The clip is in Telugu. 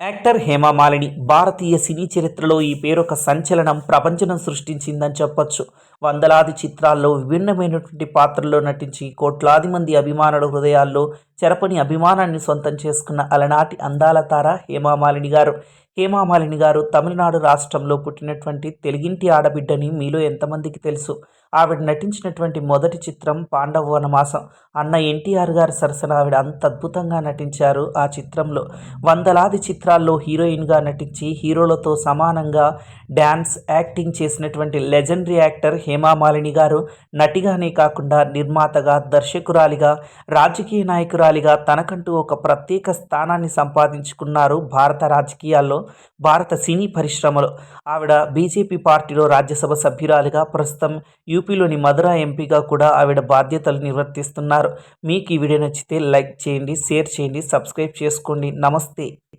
యాక్టర్ హేమమాలిని భారతీయ సినీ చరిత్రలో ఈ పేరొక సంచలనం ప్రపంచనం సృష్టించిందని చెప్పొచ్చు. వందలాది చిత్రాల్లో విభిన్నమైనటువంటి పాత్రల్లో నటించి కోట్లాది మంది అభిమానుల హృదయాల్లో చెరపని అభిమానాన్ని సొంతం చేసుకున్న అలనాటి అందాల తార హేమమాలిని గారు. హేమమాలిని గారు తమిళనాడు రాష్ట్రంలో పుట్టినటువంటి తెలుగింటి ఆడబిడ్డని మీలో ఎంతమందికి తెలుసు? ఆవిడ నటించినటువంటి మొదటి చిత్రం పాండవ వనమాసం అన్న ఎన్టీఆర్ గారి సరసన ఆవిడ అంత అద్భుతంగా నటించారు ఆ చిత్రంలో. వందలాది చిత్రాల్లో హీరోయిన్గా నటించి హీరోలతో సమానంగా డ్యాన్స్ యాక్టింగ్ చేసినటువంటి లెజెండరీ యాక్టర్ హేమామాలిని గారు నటిగానే కాకుండా నిర్మాతగా దర్శకురాలిగా రాజకీయ నాయకురాలిగా తనకంటూ ఒక ప్రత్యేక స్థానాన్ని సంపాదించుకున్నారు భారత రాజకీయాల్లో భారత సినీ పరిశ్రమలో. ఆవిడ బీజేపీ పార్టీలో రాజ్యసభ సభ్యురాలిగా ప్రస్తుతం యూపీలోని మధుర ఎంపీగా కూడా ఆవిడ బాధ్యతలు నిర్వర్తిస్తున్నారు. మీకు ఈ వీడియో నచ్చితే లైక్ చేయండి షేర్ చేయండి సబ్స్క్రైబ్ చేసుకోండి. నమస్తే.